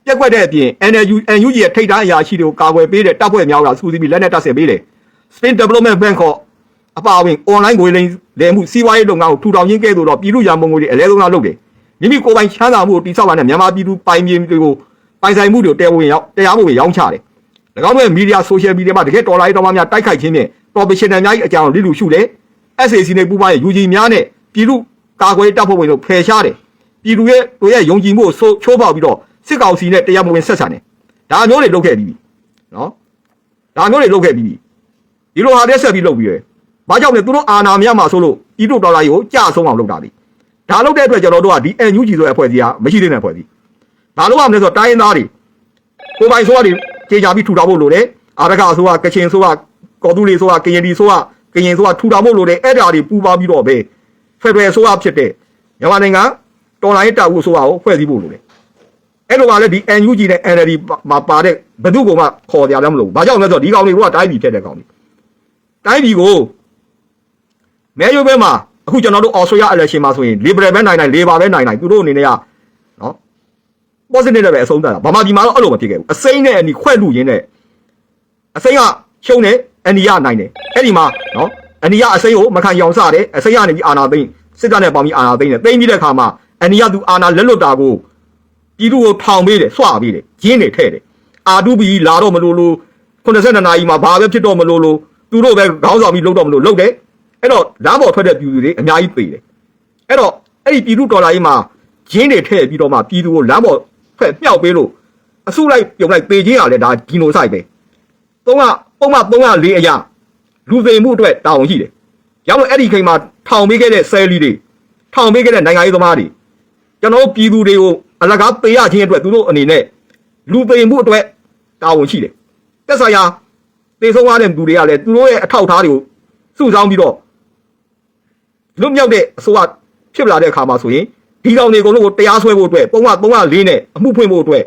ပြက်ကွက်တဲ့အပြင် NLU NUG ရဲ့ထိပ်တန်းအရာရှိတွေကိုကာကွယ်ပေးတဲ့တပ်ဖွဲ့များကစူးစီးပြီးလက်နက်တပ်ဆင်ပေးတယ်။ Spain Development Bank ခေါ်အပါအဝင် online ငွေလိမ်လဲမှုစီးပွားရေးလုပ်ငန်းကိုထူထောင်ရင်းကဲ့သို့တော့ပြည်သူ့ရန်ပုံငွေတွေအလဲဆုံးလုပ်တယ်မိမိကိုယ်ပိုင်ချမ်းသာမှုကိုတိစောက်ပါနဲ့မြန်မာပြည်သူပိုင်မြေတွေကိုပိုင်ဆိုင်မှုတွေကိုတရားဝင်ရောက်တရားဝင်ရောင်းချတယ်၎င်းတို့ရဲ့မီဒီယာဆိုရှယ်မီဒီယာမှာတကယ်တော်လာရေးတော်များတိုက်ခိုက်ခြင်းဖြင့် professional များကြီးအကြောင်းလိလူရှုတယ် SAC နဲ့ပူးပေါင်းရဲ့ UG များနဲ့ပြည်သူကာကွယ်တပ်ဖွဲ့ဝင်တို့ဖယ်ရှားတယ်ပြည်သူရဲ့တို့ရဲ့ယုံကြည်မှုကိုချိုးပေါက်ပြီးတော့ စစ်ကောင်စီနဲ့တရားမဝင်ဆက်ဆံတယ်ဒါမျိုးတွေလုပ်ခဲ့ပြီးပြီနော်ဒါမျိုးတွေလုပ်ခဲ့ပြီးပြီဒီလိုဟာတဲ့ဆက်ပြီးလုပ်ပြီးရယ်ဘာကြောင့်လဲသူတို့အာဏာမရမှာဆိုလို့ဤတို့ဒေါ်လာကြီးကိုကြဆုံးအောင်လုပ်တာလေဒါလုပ်တဲ့အတွက်ကျွန်တော်တို့ကဒီ NUG ဆိုတဲ့အဖွဲ့အစည်းကမရှိသေးတဲ့အဖွဲ့အစည်းဒါလို့ရမလဲဆိုတော့တိုင်းရင်းသားတွေကိုယ်ပိုင်ဆိုရတွေကြေချာပြီးထူထောင်ဖို့လိုတယ်အာရခဆိုရကချင်ဆိုရကော်တူလီဆိုရကရင်ဒီဆိုရကရင်ဆိုရထူထောင်ဖို့လိုတယ်အဲ့ဒါတွေပူပါပြီးတော့ပဲဖက်ဒရယ်ဆိုရဖြစ်တဲ့မြန်မာနိုင်ငံတော်လိုင်းတပ်ဦးဆိုရကိုဖွဲ့စည်းဖို့လိုတယ် အဲ့လိုပါလေဒီ NUG နဲ့ NLD မှာပါတဲ့ဘယ်သူကမှခေါ်ကြလည်းမလို့ဘာကြောင့်လဲဆိုတော့ဒီကောင်တွေကတိုင်းပြည်ဖြစ်တဲ့ကောင်တွေတိုင်းပြည်ကိုမဲရုပ်ဘဲမှာအခုကျွန်တော်တို့ Australia election မှာဆိုရင် Liberal ပဲနိုင်နိုင် Labor ပဲနိုင်နိုင်သူတို့အနေနဲ့ကနော် positive နဲ့ပဲအဆုံးသတ်တာဗမာပြည်မှာတော့အဲ့လိုမဖြစ်ခဲ့ဘူးအစိမ့်နဲ့အနီခွဲ့လူရင်းနဲ့အစိမ့်ကရှုံးတယ်အနီကနိုင်တယ်အဲ့ဒီမှာနော်အနီကအစိမ့်ကိုမခံရောင်စတယ်အစိမ့်ကနေပြီးအာနာသိမ့်စစ်တပ်နဲ့ပေါင်းပြီးအာနာသိမ့်တယ်သိမ့်ပြီးတဲ့အခါမှာအနီကသူအာနာလက်လွတ်တာကို ပြည်သူကိုထောင်ပေးတယ်ဆွပေးတယ်ဂျင်းတွေထဲ့တယ်အာတူဘီလာတော့မလို့လို့82နာရီမှာဘာပဲဖြစ်တော့မလို့လို့သူတို့ပဲခေါင်းဆောင်ပြီးလုပ်တော့မလို့လုပ်တယ်အဲ့တော့လမ်းပေါ်ထွက်တဲ့ပြည်သူတွေအများကြီးပေတယ်အဲ့တော့အဲ့ဒီပြည်သူဒေါ်လာကြီးမှာဂျင်းတွေထည့်ပြီးတော့မှပြည်သူကိုလမ်းပေါ်ထွက်မြောက်ပေးလို့အစုလိုက်ပြုံလိုက်ပေချင်းရလဲဒါဂျီနိုဆိုင်ပဲသုံးကပုံမှန်304အရာလူသိမ်မှုအတွက်တာဝန်ရှိတယ်ရောက်လို့အဲ့ဒီချိန်မှာထောင်ပေးခဲ့တဲ့ဆယ်လီတွေထောင်ပေးခဲ့တဲ့နိုင်ငံရေးသမားတွေကျွန်တော်တို့ပြည်သူတွေကို အလကားပေးရခြင်းအတွက်သူတို့အနေနဲ့လူသိမ်မှုအတွက်တာဝန်ရှိတယ်တက်ဆိုင်ရာတေဆုံးသွားတဲ့သူတွေကလည်းသူတို့ရဲ့အထောက်အထားတွေကိုစုဆောင်းပြီးတော့လွတ်မြောက်တဲ့အစိုးရဖြစ်လာတဲ့အခါမှာဆိုရင်ဒီကောင်တွေအကုန်လုံးကိုတရားစွဲဖို့အတွက်ပုံမှန်304နဲ့အမှုဖွင့်ဖို့အတွက်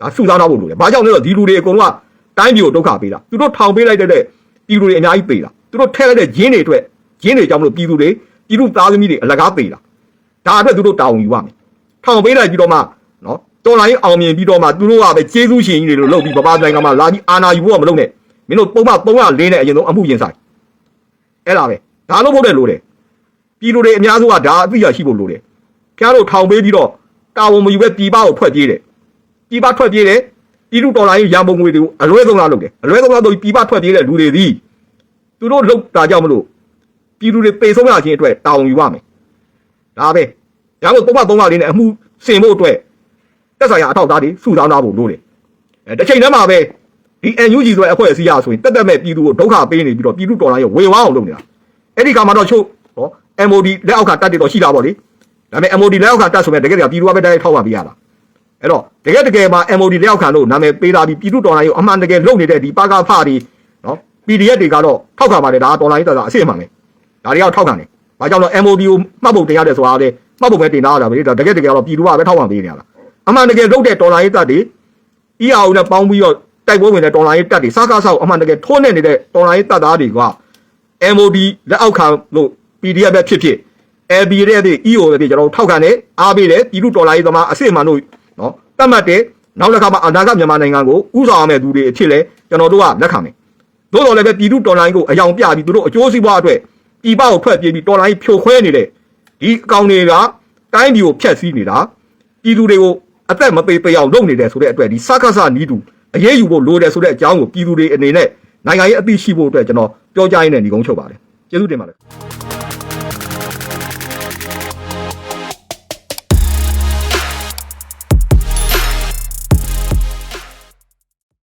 ဒါစုဆောင်းထားဖို့လိုတယ်။ဘာကြောင့်လဲဆိုတော့ဒီလူတွေအကုန်လုံးကတိုင်းပြည်ကိုဒုက္ခပေးတာ။သူတို့ထောင်ပေးလိုက်တဲ့ပြည်သူတွေအများကြီးပေးတာ။သူတို့ထည့်လိုက်တဲ့ဂျင်းတွေအတွက်ဂျင်းတွေကြောင့်မလို့ပြည်သူတွေပြည်သူသားသမီးတွေအလကားပေးတာ။ဒါအတွက်သူတို့တာဝန်ယူရမယ်။ ထောင်ပေးလိုက်ပြီးတော့မှနော်တော်လိုင်းအောင်မြင်ပြီးတော့မှသူတို့ကပဲကျေးဇူးရှင်ကြီးတွေလို့လုပ်ပြီးဗမာနိုင်ငံမှာလာပြီးအာဏာယူဖို့ကမလုပ်နဲ့။မင်းတို့ပုံမှန်304နဲ့အရင်ဆုံးအမှုရင်ဆိုင်။အဲ့ဒါပဲဒါလို့ဖို့တဲ့လို့တယ်ပြည်သူတွေအများစုကဒါအသိရရှိဖို့လို့တယ်ခင်ဗျားတို့ထောင်ပေးပြီးတော့တာဝန်မယူပဲပြည်ပကိုထွက်ပြေးတယ်ပြည်ပထွက်ပြေးတယ်ပြည်သူတော်လိုင်းရန်ပုံငွေတွေကိုအလွဲသုံးလားလုပ်တယ်အလွဲသုံးလားတော့ပြည်ပထွက်ပြေးတဲ့လူတွေသည်သူတို့လုတ်တာကြောင့်မလို့ပြည်သူတွေပေဆုံးရခြင်းအတွက်တာဝန်ယူရမယ်ဒါပဲ ရန်ကုန်ပုံမှန်သုံးပါလေးနဲ့အမှုစင်ဖို့အတွက်တက်ဆိုင်ရာအထောက်အထားတွေစုဆောင်းထားဖို့လို့တယ်အဲတစ်ချိန်တည်းမှာပဲဒီ NUG ဆိုတဲ့အဖွဲ့အစည်းအရဆိုရင်တက်တက်မဲ့ပြည်သူကိုဒုက္ခပေးနေပြီးတော့ပြည်သူတော်လိုင်းရဲ့ဝေဝါအောင်လုပ်နေတာအဲ့ဒီကမှတော့ချုပ်ဟော MOD လက်အောက်ကတက်တွေတော့ရှိတာပေါ့လေဒါပေမဲ့ MOD လက်အောက်ကတက်ဆိုမဲ့တကယ်တကယ်ပြည်သူကပဲတိုက်ရိုက်ထောက်ပံ့ပေးရတာအဲ့တော့တကယ်တကယ်မှာ MOD လက်အောက်ခံလို့နာမည်ပေးတာပြီးပြည်သူတော်လိုင်းကိုအမှန်တကယ်လုပ်နေတဲ့ဒီပါကဖတွေနော် PDF တွေကတော့ထောက်ခံပါတယ်ဒါကတော်လိုင်းတက်တာအစ်အမှန်ပဲဒါတွေကတော့ထောက်ခံတယ်ဘာကြောင့်လဲ MOD ကိုမှတ်ဖို့တင်ရတယ်ဆိုတာလေ မှတ်ဖို့ပဲတင်ထားရတာပဲဒါတကယ်တကယ်ကတော့ပြည်သူကပဲထောက်ခံပေးနေရတာအမှန်တကယ်လုပ်တဲ့တော်လိုင်းတက်တွေ EAO နဲ့ပေါင်းပြီးတော့တိုက်ပွဲဝင်တဲ့တော်လိုင်းရေးတပ်တွေစားကားဆောက်အမှန်တကယ်ထိုးနေနေတဲ့တော်လိုင်းရေးတပ်သားတွေက MOD လက်အောက်ခံလို့ PDF ပဲဖြစ်ဖြစ် LB ရဲ့တဲ့ EO ပဲဖြစ်ကျွန်တော်တို့ထောက်ခံတယ်အားပေးတယ်ပြည်သူတော်လိုင်းရေးသမားအစစ်အမှန်တို့နော်တတ်မှတ်တယ်နောက်တစ်ခါမှအနာဂတ်မြန်မာနိုင်ငံကိုဥဆောင်ရမယ့်သူတွေအဖြစ်လဲကျွန်တော်တို့ကလက်ခံမယ်သို့တော်လည်းပဲပြည်သူတော်လိုင်းကိုအယောင်ပြပြီးသူတို့အကျိုးစီးပွားအတွက်ပြည်ပကိုထွက်ပြေးပြီးတော်လိုင်းဖြိုခွဲနေတဲ့ ဒီအကောင်တွေကတိုင်းပြည်ကိုဖျက်ဆီးနေတာပြည်သူတွေကိုအသက်မပေးပေးအောင်လုပ်နေတယ်ဆိုတဲ့အတွက်ဒီစကားစနီးတူအရေးယူဖို့လိုတယ်ဆိုတဲ့အကြောင်းကိုပြည်သူတွေအနေနဲ့နိုင်ငံရေးအသိရှိဖို့အတွက်ကျွန်တော်ပြောကြားရင်းနဲ့ညီကုန်းချုပ်ပါတယ်ကျေးဇူးတင်ပါတယ်